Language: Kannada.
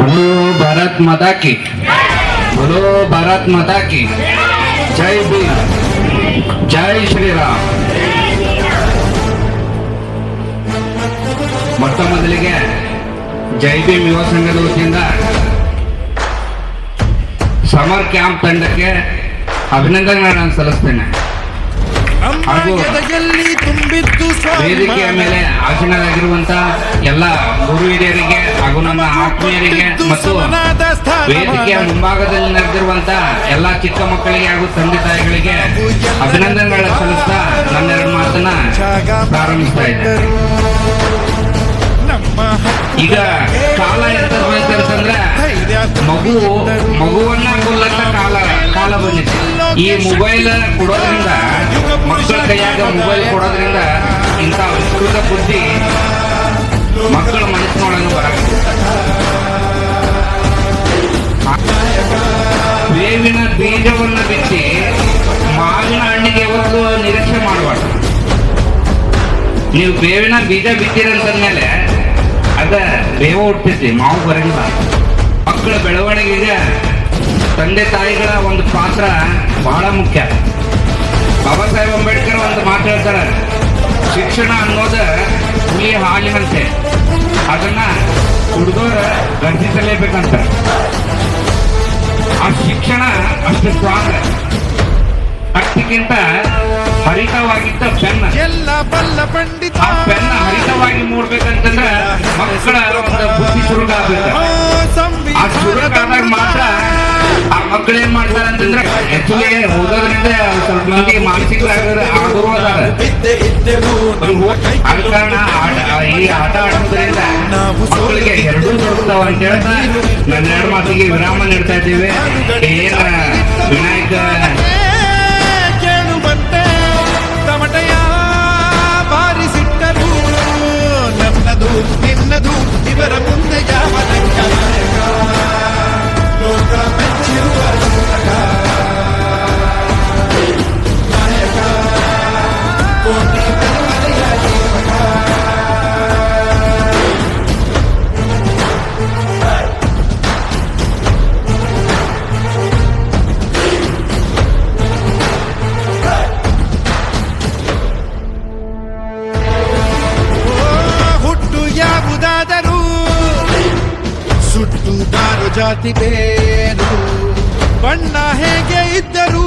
बोलो भारत माता की बोलो भारत माता की जय भीम जय ಶ್ರೀರಾಮ್ ಮೊಟ್ಟ ಮೊದಲಿಗೆ ಜೈ ಭೀಮ್ ಯುವ ಸಂಘದ ವತಿಯಿಂದ ಸಮರ್ ಕ್ಯಾಂಪ್ ತಂಡಕ್ಕೆ ಅಭಿನಂದನೆಗಳನ್ನು ಸಲ್ಲಿಸ್ತೇನೆ ನಮ್ಮ ಹಾಗೂ ಎದೆಯಲ್ಲಿ ತುಂಬಿದ್ದು ವೇದಿಕೆಯ ಮೇಲೆ ಆಸೀನರಾಗಿರುವಂತ ಎಲ್ಲ ಗುರು ಹಿರಿಯರಿಗೆ ಹಾಗೂ ನನ್ನ ಆತ್ಮೀಯರಿಗೆ ಮತ್ತು ವೇದಿಕೆಯ ಮುಂಭಾಗದಲ್ಲಿ ನಡೆದಿರುವಂತ ಎಲ್ಲಾ ಚಿಕ್ಕ ಮಕ್ಕಳಿಗೆ ಹಾಗೂ ತಂದೆ ತಾಯಿಗಳಿಗೆ ಅಭಿನಂದನೆಗಳ ಸಲ್ಲಿಸ್ತಾ ನನ್ನೆರಡು ಮಾತನ್ನ ಪ್ರಾರಂಭಿಸ್ತಾ ಇದ್ದಾರೆ ನಮ್ಮ ಈಗ ಕಾಲ ಎಂತಂದ್ರೆ ಮಗು ಮಗುವನ್ನ ಕೊಲ್ಲಂತ ಕಾಲ ಕಾಲ ಬಂದಿದೆ ಈ ಮೊಬೈಲ್ ಕೊಡೋದ್ರಿಂದ ಮಕ್ಕಳ ಕೈಯಾಗ ಮೊಬೈಲ್ ಕೊಡೋದ್ರಿಂದ ಇಂಥ ವಿಸ್ತೃತ ಬುದ್ಧಿ ಬೀಜವನ್ನ ಬಿತ್ತಿ ಮಾವಿನ ಹಣ್ಣಿಗೆ ಯಾವತ್ತೂ ನಿರೀಕ್ಷೆ ಮಾಡಬಾರ್ದು ನೀವು ಬೇವಿನ ಬೀಜ ಬಿತ್ತೀರಂತಂದ್ಮೇಲೆ ಅದ ಬೇವ ಹುಟ್ಟೈತಿ ಮಾವು ಬರಂಗಿಲ್ಲ ಮಕ್ಕಳ ಬೆಳವಣಿಗೆಗೆ ತಂದೆ ತಾಯಿಗಳ ಒಂದು ಪಾತ್ರ ಬಹಳ ಮುಖ್ಯ. ಬಾಬಾ ಸಾಹೇಬ್ ಅಂಬೇಡ್ಕರ್ ಒಂದು ಮಾತು ಹೇಳ್ತಾರೆ, ಶಿಕ್ಷಣ ಅನ್ನೋದ ಹುಲಿ ಹಾಲಿನಂತೆ. ಅದನ್ನ ಹುಡುಗರ ಗರ್ಜಿಸಲೇಬೇಕಂತ. ಆ ಶಿಕ್ಷಣ ಅಷ್ಟು ಸ್ಟ್ರಾಂಗ್ ಅಷ್ಟಕ್ಕಿಂತ ಹರಿತವಾಗಿದ್ದ ಬೆನ್ನ. ಎಲ್ಲ ಬಲ್ಲ ಪಂಡಿತ. ಆ ಬೆನ್ನ ಹರಿತವಾಗಿ ಮೂಡ್ಬೇಕಂತಂದ್ರೆ ಮಕ್ಕಳ ಒಂದು ಬುದ್ಧಿ ಚುರುಕಾಗಬೇಕು ಆ ಚುರುಕಾದಾಗ ಮಾತ್ರ ಆ ಮಕ್ಕಳು ಏನ್ ಮಾಡ್ತಾರೆ ಅಂತಂದ್ರೆ ಆಕ್ಚುಲಿ ಓದೋದ್ರಿಂದ ಸ್ವಲ್ಪ ಮಂದಿ ಮಾನಸಿಕ ಇದ್ದೆವು ಆದ ಕಾರಣ ಈ ಆಟ ಆಡೋದ್ರಿಂದ ಮಕ್ಕಳಿಗೆ ಎರಡೂ ದೊರಕ್ತಾವ ಅಂತ ಹೇಳ್ತಾ ನನ್ನ ಎರಡು ಮಾತಿಗೆ ವಿರಾಮ ನೀಡ್ತಾ ಇದ್ದೀವಿ. ಏನ ವಿನಾಯಕ ಜಾತಿ ಬೇರು ಬಣ್ಣ ಹೇಗೆ ಇದ್ದರೂ